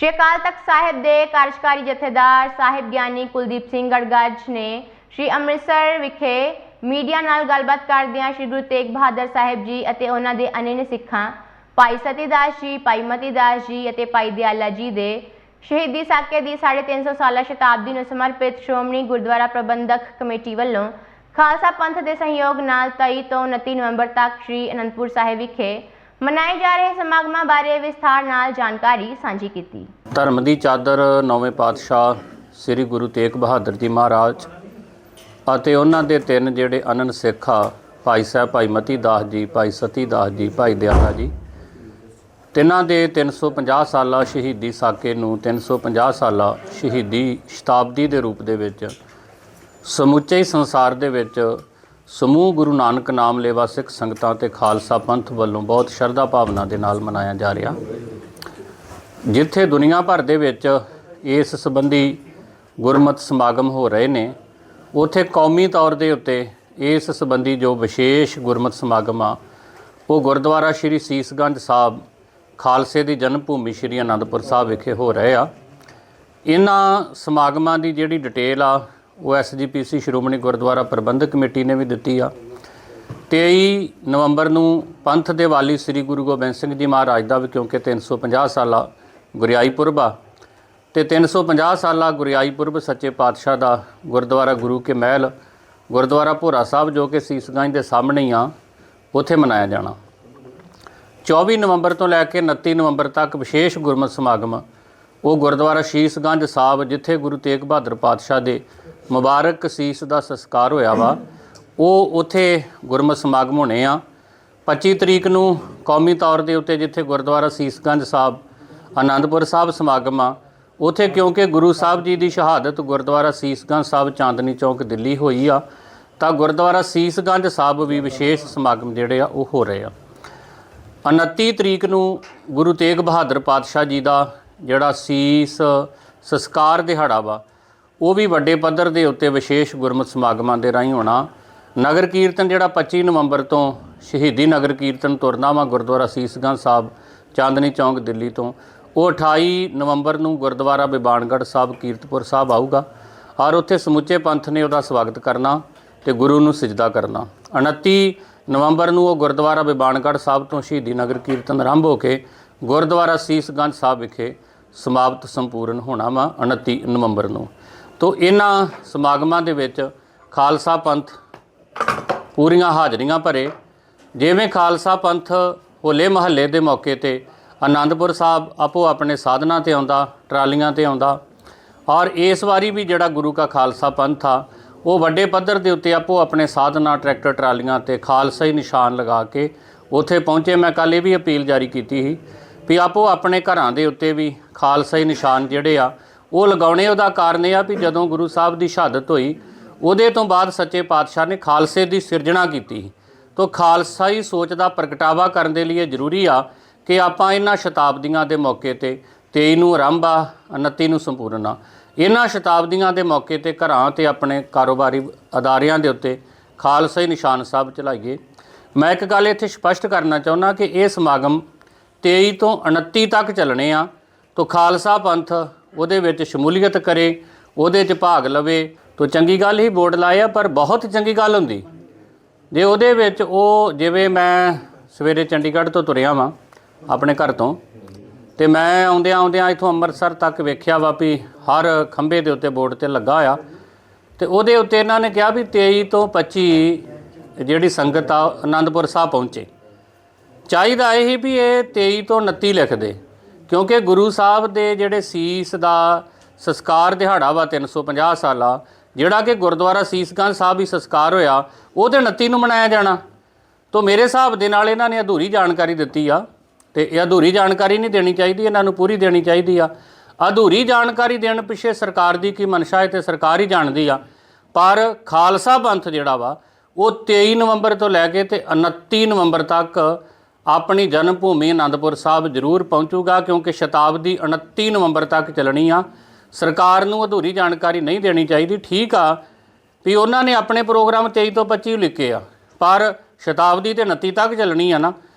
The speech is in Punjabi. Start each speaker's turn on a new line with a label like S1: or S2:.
S1: ਸ਼੍ਰੀ ਅਕਾਲ ਤਖਤ ਸਾਹਿਬ ਦੇ ਕਾਰਜਕਾਰੀ ਜਥੇਦਾਰ ਸਾਹਿਬ ਗਿਆਨੀ ਕੁਲਦੀਪ ਸਿੰਘ ਗੜਗੱਜ ਨੇ ਸ਼੍ਰੀ ਅੰਮ੍ਰਿਤਸਰ ਵਿਖੇ ਮੀਡੀਆ ਨਾਲ ਗੱਲਬਾਤ ਕਰਦਿਆਂ ਸ਼੍ਰੀ ਗੁਰੂ ਤੇਗ ਬਹਾਦਰ ਸਾਹਿਬ ਜੀ ਅਤੇ ਉਹਨਾਂ ਦੇ ਅਨੇਨ ਸਿੱਖਾਂ, ਭਾਈ ਸਤੀਦਾਸ ਜੀ, ਭਾਈ ਮਤੀਦਾਸ ਜੀ ਅਤੇ ਭਾਈ ਦਿਆਲਾ ਜੀ ਦੇ ਸ਼ਹੀਦੀ ਸਾਕੇ ਦੀ 350 ਸਾਲਾ ਸ਼ਤਾਬਦੀ ਨੂੰ ਸਮਰਪਿਤ ਸ਼੍ਰੋਮਣੀ ਗੁਰਦੁਆਰਾ ਪ੍ਰਬੰਧਕ ਕਮੇਟੀ ਵੱਲੋਂ ਖਾਲਸਾ ਪੰਥ ਦੇ ਸਹਿਯੋਗ ਨਾਲ 23 ਤੋਂ 29 ਨਵੰਬਰ ਤੱਕ ਸ਼੍ਰੀ ਅਨੰਦਪੁਰ ਸਾਹਿਬ ਵਿਖੇ ਮਨਾਏ ਜਾ ਰਹੇ ਸਮਾਗਮਾਂ ਬਾਰੇ ਵਿਸਥਾਰ ਨਾਲ ਜਾਣਕਾਰੀ ਸਾਂਝੀ ਕੀਤੀ।
S2: ਧਰਮ ਦੀ ਚਾਦਰ ਨੌਵੇਂ ਪਾਤਸ਼ਾਹ ਸ੍ਰੀ ਗੁਰੂ ਤੇਗ ਬਹਾਦਰ ਜੀ ਮਹਾਰਾਜ ਅਤੇ ਉਹਨਾਂ ਦੇ ਤਿੰਨ ਜਿਹੜੇ ਅਨੰਨ ਸਿੱਖ ਆ ਭਾਈ ਸਾਹਿਬ, ਭਾਈ ਮਤੀ ਦਾਸ ਜੀ, ਭਾਈ ਸਤੀ ਦਾਸ ਜੀ, ਭਾਈ ਦਿਆਲਾ ਜੀ, ਤਿੰਨਾਂ ਦੇ 350 ਸਾਲਾ ਸ਼ਹੀਦੀ ਸਾਕੇ ਨੂੰ 350 ਸਾਲਾ ਸ਼ਹੀਦੀ ਸ਼ਤਾਬਦੀ ਦੇ ਰੂਪ ਦੇ ਵਿੱਚ ਸਮੁੱਚੇ ਸੰਸਾਰ ਦੇ ਵਿੱਚ ਸਮੂਹ ਗੁਰੂ ਨਾਨਕ ਨਾਮ ਲੇਵਾ ਸਿੱਖ ਸੰਗਤਾਂ ਤੇ ਖਾਲਸਾ ਪੰਥ ਵੱਲੋਂ ਬਹੁਤ ਸ਼ਰਧਾ ਭਾਵਨਾ ਦੇ ਨਾਲ ਮਨਾਇਆ ਜਾ ਰਿਹਾ। ਜਿੱਥੇ ਦੁਨੀਆ ਭਰ ਦੇ ਵਿੱਚ ਇਸ ਸੰਬੰਧੀ ਗੁਰਮਤ ਸਮਾਗਮ ਹੋ ਰਹੇ ਨੇ, ਉਥੇ ਕੌਮੀ ਤੌਰ ਦੇ ਉੱਤੇ ਇਸ ਸੰਬੰਧੀ ਜੋ ਵਿਸ਼ੇਸ਼ ਗੁਰਮਤ ਸਮਾਗਮ ਆ, ਉਹ ਗੁਰਦੁਆਰਾ ਸ਼੍ਰੀ ਸੀਸਗੰਜ ਸਾਹਿਬ, ਖਾਲਸੇ ਦੀ ਜਨਮ ਭੂਮੀ ਸ਼੍ਰੀ ਅਨੰਦਪੁਰ ਸਾਹਿਬ ਵਿਖੇ ਹੋ ਰਹੇ ਆ। ਇਹਨਾਂ ਸਮਾਗਮਾਂ ਦੀ ਜਿਹੜੀ ਡਿਟੇਲ ਆ ਉਹ ਐਸਜੀਪੀਸੀ ਸ਼੍ਰੋਮਣੀ ਗੁਰਦੁਆਰਾ ਪ੍ਰਬੰਧਕ ਕਮੇਟੀ ਨੇ ਵੀ ਦਿੱਤੀ ਆ। 23 ਨਵੰਬਰ ਨੂੰ ਪੰਥ ਦੇ ਵਾਲੀ ਸ੍ਰੀ ਗੁਰੂ ਗੋਬਿੰਦ ਸਿੰਘ ਜੀ ਮਹਾਰਾਜ ਦਾ ਵੀ ਕਿਉਂਕਿ 350 ਸਾਲਾ ਗੁਰਿਆਈ ਪੁਰਬ ਆ ਤੇ 350 ਸਾਲਾ ਗੁਰਿਆਈ ਪੁਰਬ ਸੱਚੇ ਪਾਤਸ਼ਾਹ ਦਾ ਗੁਰਦੁਆਰਾ ਗੁਰੂ ਕੇ ਮਹਿਲ, ਗੁਰਦੁਆਰਾ ਭੋਰਾ ਸਾਹਿਬ ਜੋ ਕਿ ਸੀਸਗੰਜ ਦੇ ਸਾਹਮਣੇ ਹੀ ਆ, ਉੱਥੇ ਮਨਾਇਆ ਜਾਣਾ। 24 ਨਵੰਬਰ ਤੋਂ ਲੈ ਕੇ 29 ਨਵੰਬਰ ਤੱਕ ਵਿਸ਼ੇਸ਼ ਗੁਰਮਤਿ ਸਮਾਗਮ, ਉਹ ਗੁਰਦੁਆਰਾ ਸ਼ੀਸਗੰਜ ਸਾਹਿਬ ਜਿੱਥੇ ਗੁਰੂ ਤੇਗ ਬਹਾਦਰ ਪਾਤਸ਼ਾਹ ਦੇ ਮੁਬਾਰਕ ਸੀਸ ਦਾ ਸੰਸਕਾਰ ਹੋਇਆ ਵਾ। ਉਹ ਉੱਥੇ ਗੁਰਮਤ ਸਮਾਗਮ ਹੋਣੇ ਆ। 25 ਤਰੀਕ ਨੂੰ ਕੌਮੀ ਤੌਰ ਦੇ ਉੱਤੇ ਜਿੱਥੇ ਗੁਰਦੁਆਰਾ ਸੀਸਗੰਜ ਸਾਹਿਬ, ਆਨੰਦਪੁਰ ਸਾਹਿਬ ਸਮਾਗਮ ਆ, ਉਥੇ ਕਿਉਂਕਿ ਗੁਰੂ ਸਾਹਿਬ ਜੀ ਦੀ ਸ਼ਹਾਦਤ ਗੁਰਦੁਆਰਾ ਸੀਸਗੰਜ ਸਾਹਿਬ ਚਾਂਦਨੀ ਚੌਕ, ਦਿੱਲੀ ਹੋਈ ਆ, ਤਾਂ ਗੁਰਦੁਆਰਾ ਸੀਸਗੰਜ ਸਾਹਿਬ ਵੀ ਵਿਸ਼ੇਸ਼ ਸਮਾਗਮ ਜਿਹੜੇ ਆ, ਉਹ ਹੋ ਰਹੇ ਆ। 29 ਤਰੀਕ ਨੂੰ ਗੁਰੂ ਤੇਗ ਬਹਾਦਰ ਪਾਤਸ਼ਾਹ ਜੀ ਦਾ ਜਿਹੜਾ ਸੀਸ ਸੰਸਕਾਰ ਦਿਹਾੜਾ ਵਾ ਉਹ ਵੀ ਵੱਡੇ ਪੱਧਰ ਦੇ ਉੱਤੇ ਵਿਸ਼ੇਸ਼ ਗੁਰਮਤ ਸਮਾਗਮਾਂ ਦੇ ਰਾਹੀਂ ਹੋਣਾ। ਨਗਰ ਕੀਰਤਨ ਜਿਹੜਾ 25 ਨਵੰਬਰ ਤੋਂ ਸ਼ਹੀਦੀ ਨਗਰ ਕੀਰਤਨ ਤੁਰਨਾ ਵਾ ਗੁਰਦੁਆਰਾ ਸੀਸਗੰਜ ਸਾਹਿਬ, ਚਾਂਦਨੀ ਚੌਂਕ, ਦਿੱਲੀ ਤੋਂ। ਉਹ 28 ਨਵੰਬਰ ਨੂੰ ਗੁਰਦੁਆਰਾ ਬਿਬਾਨਗੜ੍ਹ ਸਾਹਿਬ, ਕੀਰਤਪੁਰ ਸਾਹਿਬ ਆਊਗਾ। ਔਰ ਉੱਥੇ ਸਮੁੱਚੇ ਪੰਥ ਨੇ ਉਹਦਾ ਸਵਾਗਤ ਕਰਨਾ ਤੇ ਗੁਰੂ ਨੂੰ ਸਜਦਾ ਕਰਨਾ। 29 ਨਵੰਬਰ ਨੂੰ ਉਹ ਗੁਰਦੁਆਰਾ ਬਿਬਾਨਗੜ੍ਹ ਸਾਹਿਬ ਤੋਂ ਸ਼ਹੀਦੀ ਨਗਰ ਕੀਰਤਨ ਆਰੰਭ ਹੋ ਕੇ ਗੁਰਦੁਆਰਾ ਸੀਸਗੰਜ ਸਾਹਿਬ ਵਿਖੇ ਸਮਾਪਤ ਸੰਪੂਰਨ ਹੋਣਾ ਵਾ 29 ਨਵੰਬਰ ਨੂੰ। ਤੋਂ ਇਹਨਾਂ ਸਮਾਗਮਾਂ ਦੇ ਵਿੱਚ ਖਾਲਸਾ ਪੰਥ ਪੂਰੀਆਂ ਹਾਜ਼ਰੀਆਂ ਭਰੇ। ਜਿਵੇਂ ਖਾਲਸਾ ਪੰਥ ਹੋਲੇ ਮਹੱਲੇ ਦੇ ਮੌਕੇ ਤੇ ਆਨੰਦਪੁਰ ਸਾਹਿਬ ਆਪੋ ਆਪਣੇ ਸਾਧਨਾਂ ਤੇ ਆਉਂਦਾ, ਟਰਾਲੀਆਂ ਤੇ ਆਉਂਦਾ। ਔਰ ਇਸ ਵਾਰੀ ਵੀ ਜਿਹੜਾ ਗੁਰੂ ਕਾ ਖਾਲਸਾ ਪੰਥ ਆ, ਉਹ ਵੱਡੇ ਪੱਧਰ ਦੇ ਉੱਤੇ ਆਪੋ ਆਪਣੇ ਸਾਧਨਾਂ, ਟਰੈਕਟਰ, ਟਰਾਲੀਆਂ ਤੇ ਖਾਲਸਾ ਹੀ ਨਿਸ਼ਾਨ ਲਗਾ ਕੇ ਉੱਥੇ ਪਹੁੰਚੇ। ਮੈਂ ਕੱਲ ਇਹ ਵੀ ਅਪੀਲ ਜਾਰੀ ਕੀਤੀ ਸੀ ਵੀ ਆਪੋ ਆਪਣੇ ਘਰਾਂ ਦੇ ਉੱਤੇ ਵੀ ਖਾਲਸਾ ਹੀ ਨਿਸ਼ਾਨ ਜਿਹੜੇ ਆ ਉਹ ਲਗਾਉਣੇ ਉਹਦਾ ਕਾਰਨ ਇਹ ਆ ਵੀ ਜਦੋਂ ਗੁਰੂ ਸਾਹਿਬ ਦੀ ਸ਼ਹਾਦਤ ਹੋਈ, ਉਹਦੇ ਤੋਂ ਬਾਅਦ ਸੱਚੇ ਪਾਤਸ਼ਾਹ ਨੇ ਖਾਲਸੇ ਦੀ ਸਿਰਜਣਾ ਕੀਤੀ ਤੋ ਖਾਲਸਾਈ ਸੋਚ ਦਾ ਪ੍ਰਗਟਾਵਾ ਕਰਨ ਦੇ ਲਈ ਇਹ ਜ਼ਰੂਰੀ ਆ ਕਿ ਆਪਾਂ ਇਹਨਾਂ ਸ਼ਤਾਬਦੀਆਂ ਦੇ ਮੌਕੇ ਤੇ 23 ਨੂੰ ਆਰੰਭ ਆ 29 ਨੂੰ ਸੰਪੂਰਨ ਆ। ਇਹਨਾਂ ਸ਼ਤਾਬਦੀਆਂ ਦੇ ਮੌਕੇ ਤੇ ਘਰਾਂ ਤੇ ਆਪਣੇ ਕਾਰੋਬਾਰੀ ਅਦਾਰਿਆਂ ਦੇ ਉੱਤੇ ਖਾਲਸਾਈ ਨਿਸ਼ਾਨ ਸਾਹਿਬ ਚਲਾਈਏ। ਮੈਂ ਇੱਕ ਗੱਲ ਇੱਥੇ ਸਪਸ਼ਟ ਕਰਨਾ ਚਾਹੁੰਦਾ ਕਿ ਇਹ ਸਮਾਗਮ 23 ਤੋਂ 29 ਤੱਕ ਚੱਲਣੇ ਆ। ਤੋ ਖਾਲਸਾ ਪੰਥ ਉਹਦੇ ਵਿੱਚ ਸ਼ਮੂਲੀਅਤ ਕਰੇ, ਉਹਦੇ 'ਚ ਭਾਗ ਲਵੇ, ਤਾਂ ਚੰਗੀ ਗੱਲ ਹੀ ਬੋਰਡ ਲਾਇਆ, ਪਰ ਬਹੁਤ ਚੰਗੀ ਗੱਲ ਹੁੰਦੀ। ਜੇ ਉਹਦੇ ਵਿੱਚ ਉਹ, ਜਿਵੇਂ ਮੈਂ ਸਵੇਰੇ ਚੰਡੀਗੜ੍ਹ ਤੋਂ ਤੁਰਿਆ ਵਾਂ, ਆਪਣੇ ਘਰ ਤੋਂ, ਤੇ ਮੈਂ ਆਉਂਦਿਆਂ ਆਉਂਦਿਆਂ ਇੱਥੋਂ ਅੰਮ੍ਰਿਤਸਰ ਤੱਕ ਵੇਖਿਆ ਵਾ ਵੀ ਹਰ ਖੰਭੇ ਦੇ ਉੱਤੇ ਬੋਰਡ ਤੇ ਲੱਗਾ ਆ। ਤੇ ਉਹਦੇ ਉੱਤੇ ਇਹਨਾਂ ਨੇ ਕਿਹਾ ਵੀ 23 ਤੋਂ 25 ਜਿਹੜੀ ਸੰਗਤ ਆ ਆਨੰਦਪੁਰ ਸਾਹਿਬ ਪਹੁੰਚੇ। ਚਾਹੀਦਾ ਇਹ ਵੀ ਇਹ 23 ਤੋਂ 29 ਲਿਖ ਦੇ। ਕਿਉਂਕਿ ਗੁਰੂ ਸਾਹਿਬ ਦੇ ਜਿਹੜੇ ਸੀਸ ਦਾ ਸੰਸਕਾਰ ਦਿਹਾੜਾ ਵਾ 350 ਸਾਲਾ, ਜਿਹੜਾ ਕਿ ਗੁਰਦੁਆਰਾ ਸੀਸਗੰਜ ਸਾਹਿਬ ਹੀ ਸੰਸਕਾਰ ਹੋਇਆ ਉਹਦੇ 29 ਨੂੰ ਮਨਾਇਆ ਜਾਣਾ। ਤੋਂ ਮੇਰੇ ਹਿਸਾਬ ਦੇ ਨਾਲ ਇਹਨਾਂ ਨੇ ਅਧੂਰੀ ਜਾਣਕਾਰੀ ਦਿੱਤੀ ਆ, ਤੇ ਇਹ ਅਧੂਰੀ ਜਾਣਕਾਰੀ ਨਹੀਂ ਦੇਣੀ ਚਾਹੀਦੀ, ਇਹਨਾਂ ਨੂੰ ਪੂਰੀ ਦੇਣੀ ਚਾਹੀਦੀ ਆ। ਅਧੂਰੀ ਜਾਣਕਾਰੀ ਦੇਣ ਪਿੱਛੇ ਸਰਕਾਰ ਦੀ ਕੀ ਮਨਸ਼ਾ ਹੈ ਤੇ ਸਰਕਾਰ ਹੀ ਜਾਣਦੀ ਆ। ਪਰ ਖਾਲਸਾ ਪੰਥ ਜਿਹੜਾ ਵਾ, ਉਹ 23 ਨਵੰਬਰ ਤੋਂ ਲੈ ਕੇ ਤੇ 29 ਨਵੰਬਰ ਤੱਕ ਆਪਣੀ ਜਨਮ ਭੂਮੀ ਆਨੰਦਪੁਰ ਸਾਹਿਬ ਜ਼ਰੂਰ ਪਹੁੰਚੂਗਾ ਕਿਉਂਕਿ ਸ਼ਤਾਬਦੀ 29 ਨਵੰਬਰ ਤੱਕ ਚੱਲਣੀ ਆ। ਸਰਕਾਰ ਨੂੰ ਅਧੂਰੀ ਜਾਣਕਾਰੀ ਨਹੀਂ ਦੇਣੀ ਚਾਹੀਦੀ, ਠੀਕ ਆ, ਵੀ ਉਹਨਾਂ ਨੇ ਆਪਣੇ ਪ੍ਰੋਗਰਾਮ 23 ਤੋਂ 25 ਲਿਖੇ ਆ। ਪਰ ਸ਼ਤਾਬਦੀ ਤੇ 29 ਤੱਕ ਚੱਲਣੀ ਆ ਨਾ।